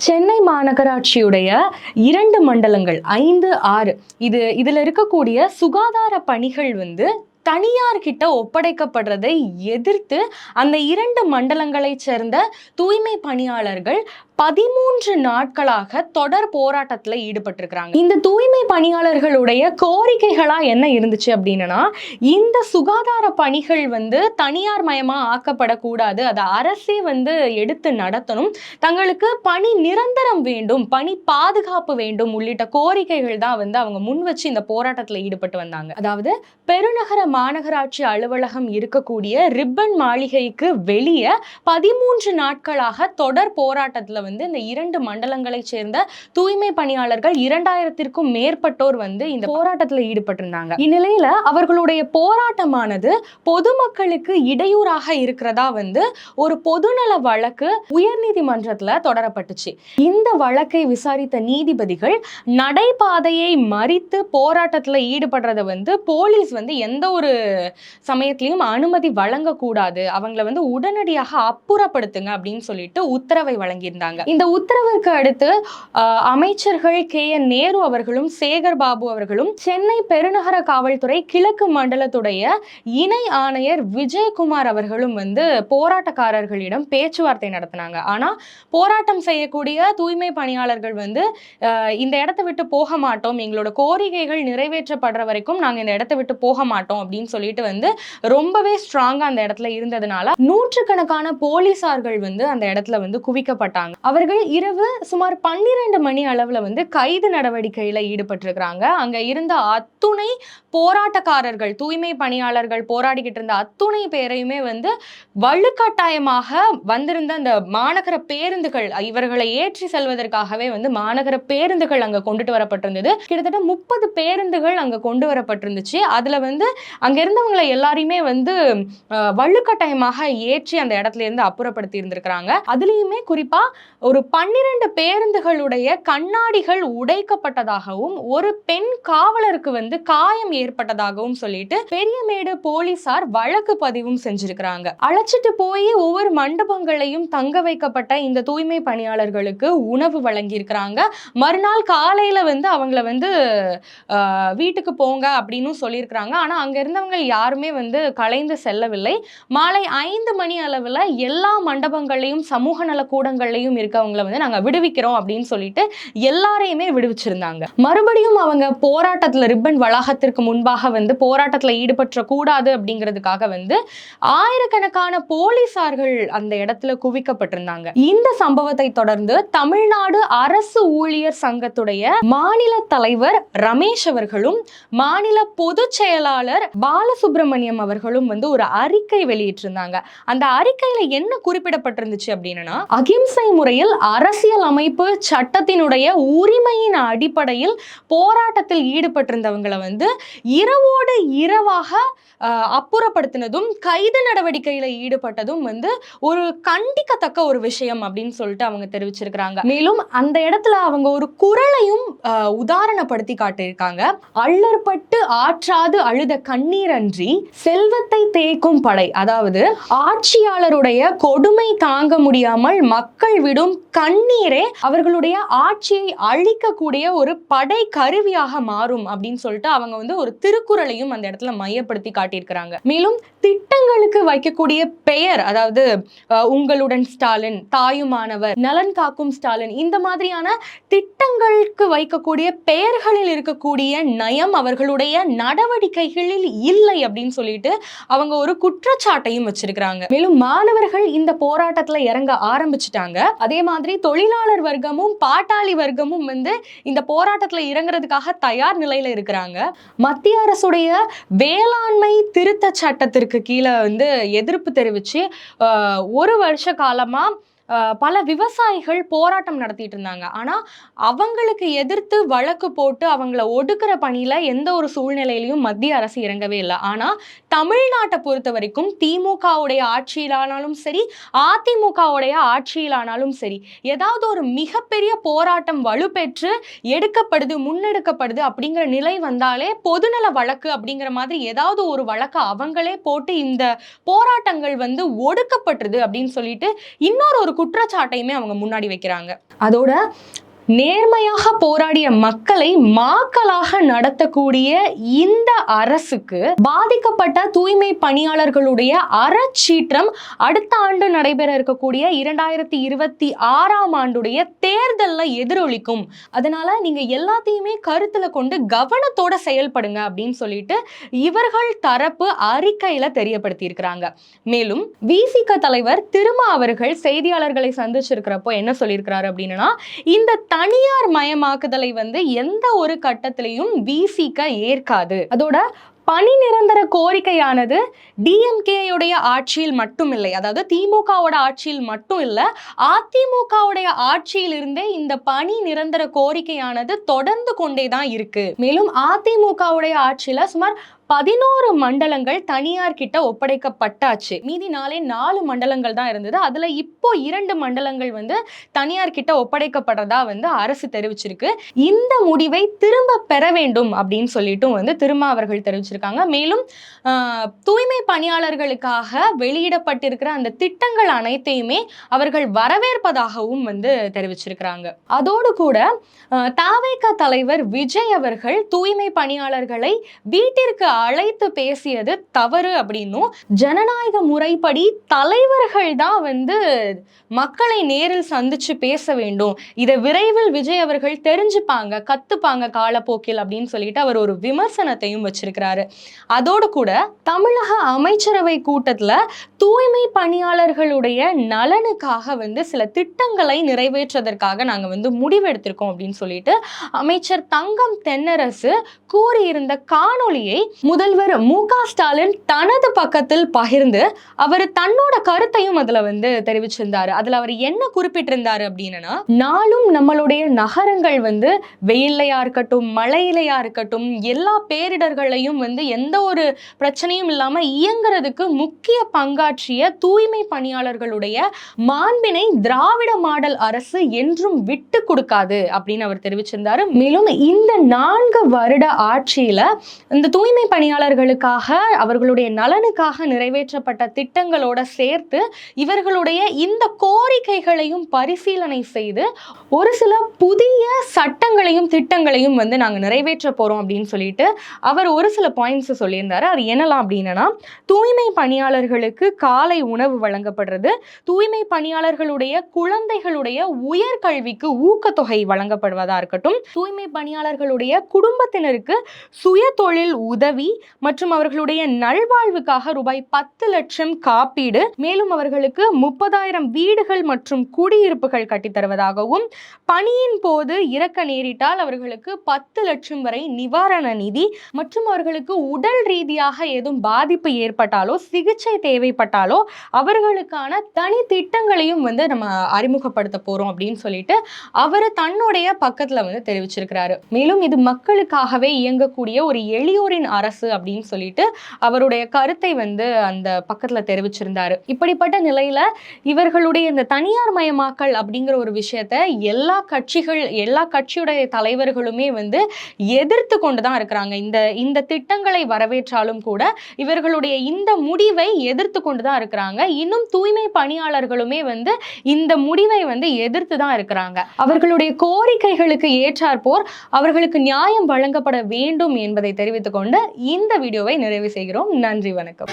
சென்னை மாநகராட்சியுடைய இரண்டு மண்டலங்கள் ஐந்து ஆறு. இது இதுல இருக்கக்கூடிய சுகாதார பணிகள் வந்து தனியார்கிட்ட ஒப்படைக்கப்படுறதை எதிர்த்து அந்த இரண்டு மண்டலங்களைச் சேர்ந்த தூய்மை பணியாளர்கள் பதிமூன்று நாட்களாக தொடர் போராட்டத்தில் ஈடுபட்டிருக்கிறாங்க. இந்த தூய்மை பணியாளர்களுடைய கோரிக்கைகளா என்ன இருந்துச்சு அப்படின்னா இந்த சுகாதார பணிகள் வந்து தனியார் மயமா ஆக்கப்படக்கூடாது. அதை அரசே வந்து எடுத்து நடத்தணும். தங்களுக்கு பணி நிரந்தரம் வேண்டும் பணி பாதுகாப்பு வேண்டும் உள்ளிட்ட கோரிக்கைகள் தான் வந்து அவங்க முன் வச்சு இந்த போராட்டத்தில் ஈடுபட்டு வந்தாங்க. அதாவது பெருநகர மாநகராட்சி அலுவலகம் இருக்கக்கூடிய ரிப்பன் மாளிகைக்கு வெளியே பதிமூன்று நாட்களாக தொடர் போராட்டத்தில் வந்து இந்த இரண்டு மண்டலங்களை சேர்ந்த தூய்மை பணியாளர்கள் இரண்டாயிரத்திற்கும் மேற்பட்டோர் வந்து இந்த போராட்டத்தில் ஈடுபட்டிருந்தாங்க. இந்நிலையில அவர்களுடைய போராட்டமானது பொதுமக்களுக்கு இடையூறாக இருக்கிறதா வந்து ஒரு பொதுநல வழக்கு உயர்நீதிமன்றத்தில் தொடரப்பட்டுச்சு. இந்த வழக்கை விசாரித்த நீதிபதிகள் நடைபாதையை மறித்து போராட்டத்தில் ஈடுபடுறத வந்து போலீஸ் வந்து எந்த ஒரு சமயத்திலையும் அனுமதி வழங்கக்கூடாது. அவங்கள வந்து உடனடியாக அப்புறப்படுத்துங்க அப்படின்னு சொல்லிட்டு உத்தரவை வழங்கியிருந்தாங்க. இந்த உத்தரவிற்கு அடுத்து ஆஹ், அமைச்சர்கள் கே. என். நேரு அவர்களும் சேகர் பாபு அவர்களும் சென்னை பெருநகர காவல்துறை கிழக்கு மண்டலத்துடைய இணை ஆணையர் விஜயகுமார் அவர்களும் வந்து போராட்டக்காரர்களிடம் பேச்சுவார்த்தை நடத்தினாங்க. ஆனா போராட்டம் செய்யக்கூடிய தூய்மை பணியாளர்கள் வந்து ஆஹ், இந்த இடத்த விட்டு போக மாட்டோம். எங்களோட கோரிக்கைகள் நிறைவேற்றப்படுற வரைக்கும் நாங்க இந்த இடத்த விட்டு போக மாட்டோம் அப்படின்னு சொல்லிட்டு வந்து ரொம்பவே ஸ்ட்ராங்கா அந்த இடத்துல இருந்ததுனால நூற்றுக்கணக்கான போலீசார்கள் வந்து அந்த இடத்துல வந்து குவிக்கப்பட்டாங்க. அவர்கள் இரவு சுமார் பன்னிரண்டு மணி அளவில் வந்து கைது நடவடிக்கையில் ஈடுபட்டிருக்கிறாங்க. அங்கே இருந்த அத்துணை போராட்டக்காரர்கள் தூய்மை பணியாளர்கள் போராடிக்கிட்டு இருந்த அத்துணை பேரையுமே வந்து வலுக்கட்டாயமாக வந்திருந்த அந்த மாநகர பேருந்துகள் இவர்களை ஏற்றி செல்வதற்காகவே வந்து மாநகர பேருந்துகள் அங்கே கொண்டுட்டு வரப்பட்டிருந்தது. கிட்டத்தட்ட முப்பது பேருந்துகள் அங்கே கொண்டு வரப்பட்டிருந்துச்சு. அதில் வந்து அங்கே இருந்தவங்களை எல்லாரையுமே வந்து அஹ், வலுக்கட்டாயமாக ஏற்றி அந்த இடத்துல இருந்து அப்புறப்படுத்தி இருந்திருக்கிறாங்க. அதுலேயுமே குறிப்பாக ஒரு பன்னிரண்டு பேருந்துகளுடைய கண்ணாடிகள் உடைக்கப்பட்டதாகவும் ஒரு பெண் காவலருக்கு வந்து காயம் ஏற்பட்டதாகவும் சொல்லிட்டு பெரியமேடு போலீசார் வழக்கு பதிவும் செஞ்சிருக்கிறாங்க. அழைச்சிட்டு போய் ஒவ்வொரு மண்டபங்களையும் தங்க வைக்கப்பட்ட இந்த தூய்மை பணியாளர்களுக்கு உணவு வழங்கியிருக்கிறாங்க. மறுநாள் காலையில வந்து அவங்கள வந்து வீட்டுக்கு போங்க அப்படின்னு சொல்லியிருக்கிறாங்க. ஆனா அங்க இருந்தவங்க யாருமே வந்து கலைந்து செல்லவில்லை. மாலை ஐந்து மணி அளவுல எல்லா மண்டபங்களையும் சமூக நல கூடங்கள்லையும் இருக்கவங்கள வந்து நாங்கள் விடுவிக்கிறோம் அப்படின்னு சொல்லிட்டு எல்லாரையுமே விடுவிச்சிருந்தாங்க. மறுபடியும் அவங்க போராட்டத்தில் ரிப்பன் வளாகத்திற்கு முன்பாக வந்து போராட்டத்தில் ஈடுபற்ற கூடாது அப்படிங்கிறதுக்காக வந்து ஆயிரக்கணக்கான போலீசார்கள் அந்த இடத்துல குவிக்கப்பட்டிருந்தாங்க. இந்த சம்பவத்தை தொடர்ந்து தமிழ்நாடு அரசு ஊழியர் சங்கத்துடைய மாநில தலைவர் ரமேஷ் அவர்களும் மாநில பொதுச் செயலாளர் பாலசுப்ரமணியம் அவர்களும் வந்து ஒரு அறிக்கை வெளியிட்டிருந்தாங்க. அந்த அறிக்கையில என்ன குறிப்பிடப்பட்டிருந்துச்சு அப்படின்னா அகிம்சை முறை அடிப்படையில் அரசியல் அமைப்பு சட்டத்தினுடைய உரிமையின் அடிப்படையில் போராட்டத்தில் ஈடுபட்டிருந்தவங்களை வந்து இரவோடு இரவாக அப்புறப்படுத்தினதும் கைது நடவடிக்கையில ஈடுபட்டதும் வந்து ஒரு கண்டிக்கத்தக்க ஒரு விஷயம் அப்படின்னு சொல்லிட்டு அவங்க தெரிவிச்சிருக்கிறாங்க. மேலும் அந்த இடத்துல அவங்க ஒரு குரலையும் உதாரணப்படுத்தி காட்டியிருக்காங்க. அள்ளற்பட்டு ஆற்றாது அழுத கண்ணீரன்றி செல்வத்தை தேய்க்கும் படை அதாவது ஆட்சியாளருடைய கொடுமை தாங்க முடியாமல் மக்கள் விடும் கண்ணீரே அவர்களுடைய ஆட்சியை அழிக்கக்கூடிய ஒரு படை கருவியாக மாறும் அப்படின்னு சொல்லிட்டு அவங்க வந்து ஒரு திருக்குறளையும் அந்த இடத்துல மையப்படுத்தி காட்டியிருக்கிறாங்க. மேலும் திட்டங்களுக்கு வைக்கக்கூடிய பெயர் அதாவது உங்களுடன் ஸ்டாலின் தாயுமானவர் நலன் காக்கும் ஸ்டாலின் இந்த மாதிரியான திட்டங்களுக்கு வைக்கக்கூடிய பெயர்களில் இருக்கக்கூடிய நயம் அவர்களுடைய நடவடிக்கைகளில் இல்லை அப்படின்னு சொல்லிட்டு அவங்க ஒரு குற்றச்சாட்டையும் வச்சிருக்கிறாங்க. மேலும் மாணவர்கள் இந்த போராட்டத்துல இறங்க ஆரம்பிச்சிட்டாங்க. அதே மாதிரி தொழிலாளர் வர்க்கமும் பாட்டாளி வர்க்கமும் வந்து இந்த போராட்டத்துல இறங்குறதுக்காக தயார் நிலையில இருக்கிறாங்க. மத்திய அரசுடைய வேளாண்மை திருத்த சட்டத்திற்கு கீழே வந்து எதிர்ப்பு தெரிவித்து ஒரு வருஷ காலமா பல விவசாயிகள் போராட்டம் நடத்திட்டு இருந்தாங்க ஆனால் அவங்களுக்கு எதிர்த்து வழக்கு போட்டு அவங்கள ஒடுக்குற பணியில் எந்த ஒரு சூழ்நிலையிலையும் மத்திய அரசு இறங்கவே இல்லை. ஆனால் தமிழ்நாட்டை பொறுத்த வரைக்கும் திமுகவுடைய ஆட்சியிலானாலும் சரி அதிமுகவுடைய ஆட்சியிலானாலும் சரி ஏதாவது ஒரு மிகப்பெரிய போராட்டம் வலுப்பெற்று எடுக்கப்படுது முன்னெடுக்கப்படுது அப்படிங்கிற நிலை வந்தாலே பொதுநல வழக்கு அப்படிங்கிற மாதிரி ஏதாவது ஒரு வழக்கை அவங்களே போட்டு இந்த போராட்டங்கள் வந்து ஒடுக்கப்பட்டுருது அப்படின்னு சொல்லிட்டு இன்னொரு ஒரு குற்றச்சாட்டையுமே அவங்க முன்னாடி வைக்கிறாங்க. அதோட நேர்மையாக போராடிய மக்களை மாக்களாக நடத்தக்கூடிய இந்த அரசுக்கு பாதிக்கப்பட்ட தூய்மை பணியாளர்களுடைய அறச்சீற்றம் அடுத்த ஆண்டு நடைபெற இருக்கக்கூடிய இரண்டாயிரத்தி இருபத்தி ஆறாம் ஆண்டுடைய தேர்தலில் எதிரொலிக்கும். அதனால நீங்க எல்லாத்தையுமே கருத்துல கொண்டு கவனத்தோட செயல்படுங்க அப்படின்னு சொல்லிட்டு இவர்கள் தரப்பு அறிக்கையில தெரியப்படுத்தியிருக்கிறாங்க. மேலும் விசிக தலைவர் திருமா அவர்கள் செய்தியாளர்களை சந்திச்சிருக்கிறப்போ என்ன சொல்லியிருக்கிறாரு அப்படின்னா இந்த தனியார் மயமாக்குதலை வந்து எந்த ஒரு கட்டத்திலையும் விசிக ஏற்காது. அதோட பணி நிரந்தர கோரிக்கையானது டிஎம்கேயுடைய ஆட்சியில் மட்டும் இல்லை அதாவது திமுகவோட ஆட்சியில் மட்டும் இல்லை அதிமுகவுடைய ஆட்சியிலிருந்தே இந்த பணி நிரந்தர கோரிக்கையானது தொடர்ந்து கொண்டே தான் இருக்கு. மேலும் அதிமுகவுடைய ஆட்சியில சுமார் பதினோரு மண்டலங்கள் தனியார் கிட்ட ஒப்படைக்கப்பட்டாச்சு. மீதி நாளே நாலு மண்டலங்கள் தான் இருந்தது. அதுல இப்போ இரண்டு மண்டலங்கள் வந்து தனியார் கிட்ட ஒப்படைக்கப்படுறதா வந்து அரசு தெரிவிச்சிருக்கு. இந்த முடிவை திரும்ப பெற வேண்டும் அப்படின்னு சொல்லிட்டும் வந்து திரும்ப அவர்கள் தெரிவிச்சிருக்காங்க. மேலும் தூய்மை பணியாளர்களுக்காக வெளியிடப்பட்டிருக்கிற அந்த திட்டங்கள் அனைத்தையுமே அவர்கள் வரவேற்பதாகவும் வந்து தெரிவிச்சிருக்கிறாங்க. அதோடு கூட ஆஹ், தலைவர் விஜய் அவர்கள் தூய்மை பணியாளர்களை வீட்டிற்கு அழைத்து பேசியது தவறு அப்படின்னும் ஜனநாயக முறைப்படி தலைவர்கள் தான் வந்து மக்களை நேரில் சந்திச்சு பேச வேண்டும். இதை விரைவில் விஜய் அவர்கள் தெரிஞ்சுப்பாங்க கத்துப்பாங்க காலப்போக்கில் அப்படின்னு சொல்லிட்டு அவர் ஒரு விமர்சனத்தையும் வச்சிருக்கிறாரு. அதோடு கூட தமிழக அமைச்சரவை கூட்டத்துல தூய்மை பணியாளர்களுடைய நலனுக்காக வந்து சில திட்டங்களை நிறைவேற்றுவதற்காக நாங்க வந்து முடிவெடுத்திருக்கோம் அப்படின்னு சொல்லிட்டு அமைச்சர் தங்கம் தென்னரசு கூறியிருந்த காணொளியை முதல்வர் மு ஸ்டாலின் தனது பக்கத்தில் பகிர்ந்து அவர் தன்னோட கருத்தையும் அதுல வந்து தெரிவிச்சிருந்தாரு. அதுல அவர் என்ன குறிப்பிட்டிருந்தாரு அப்படின்னா நாளும் நம்மளுடைய நகரங்கள் வந்து வெயில்லையா இருக்கட்டும் மழையிலையா இருக்கட்டும் எல்லா பேரிடர்களையும் வந்து எந்த ஒரு பிரச்சனையும் இல்லாம இயங்குறதுக்கு முக்கிய பங்காற்றிய தூய்மை பணியாளர்களுடைய மாண்பினை திராவிட மாடல் அரசு என்றும் விட்டு கொடுக்காது அப்படின்னு அவர் தெரிவிச்சிருந்தாரு. மேலும் இந்த நான்கு வருட ஆட்சியில இந்த தூய்மை பணியாளர்களுக்காக அவர்களுடைய நலனுக்காக நிறைவேற்றப்பட்ட திட்டங்களோட சேர்த்து இவர்களுடைய இந்த கோரிக்கைகளையும் பரிசீலனை செய்து ஒரு சில புதிய சட்டங்களையும் திட்டங்களையும் வந்து நாங்கள் நிறைவேற்ற போகிறோம் அப்படின்னு சொல்லிட்டு அவர் ஒரு சில பாயிண்ட்ஸ் சொல்லியிருந்தாரு. அது என்னலாம் அப்படின்னா தூய்மை பணியாளர்களுக்கு காலை உணவு வழங்கப்படுறது தூய்மை பணியாளர்களுடைய குழந்தைகளுடைய உயர்கல்விக்கு ஊக்கத்தொகை வழங்கப்படுவதா இருக்கட்டும் தூய்மை பணியாளர்களுடைய குடும்பத்தினருக்கு சுய தொழில் உதவி மற்றும் அவர்களுடைய நல்வாழ்வுக்காக ரூபாய் பத்து லட்சம் காப்பீடு மேலும் அவர்களுக்கு முப்பதாயிரம் வீடுகள் மற்றும் குடியிருப்புகள் கட்டித்தருவதாகவும் பணியின் போது இறக்க நேரிட்டால் அவர்களுக்கு பத்து லட்சம் வரை நிவாரண நிதி மற்றும் அவர்களுக்கு உடல் ரீதியாக ஏதும் பாதிப்பு ஏற்பட்டாலோ சிகிச்சை தேவைப்பட்டாலோ அவர்களுக்கான தனி திட்டங்களையும் வந்து நம்ம அறிமுகப்படுத்த போறோம் அப்படின்னு சொல்லிட்டு அவர் தன்னுடைய பக்கத்துல வந்து தெரிவிச்சிருக்கிறாரு. மேலும் இது மக்களுக்காகவே இயங்கக்கூடிய ஒரு எளியோரின் அரசு அப்படின்னு சொல்லிட்டு அவருடைய கருத்தை வந்து அந்த பக்கத்துல தெரிவிச்சிருந்தாரு. இப்படிப்பட்ட நிலையில இவர்களுடைய இந்த தனியார் மயமாக்கல் அப்படிங்கிற ஒரு விஷயத்த எல்லா கட்சிகள் எல்லா கட்சியுடைய தலைவர்களுமே வந்து எதிர்த்து கொண்டு தான் இருக்கிறாங்க. இந்த இந்த திட்டங்களை வரவேற்றாலும் கூட இவர்களுடைய இந்த முடிவை எதிர்த்து கொண்டு தான் இருக்கிறாங்க. இன்னும் தூய்மை பணியாளர்களுமே வந்து இந்த முடிவை வந்து எதிர்த்து தான் இருக்கிறாங்க. அவர்களுடைய கோரிக்கைகளுக்கு ஏற்றாற்போர் அவர்களுக்கு நியாயம் வழங்கப்பட வேண்டும் என்பதை தெரிவித்துக் கொண்டு இந்த வீடியோவை நிறைவு செய்கிறோம். நன்றி வணக்கம்.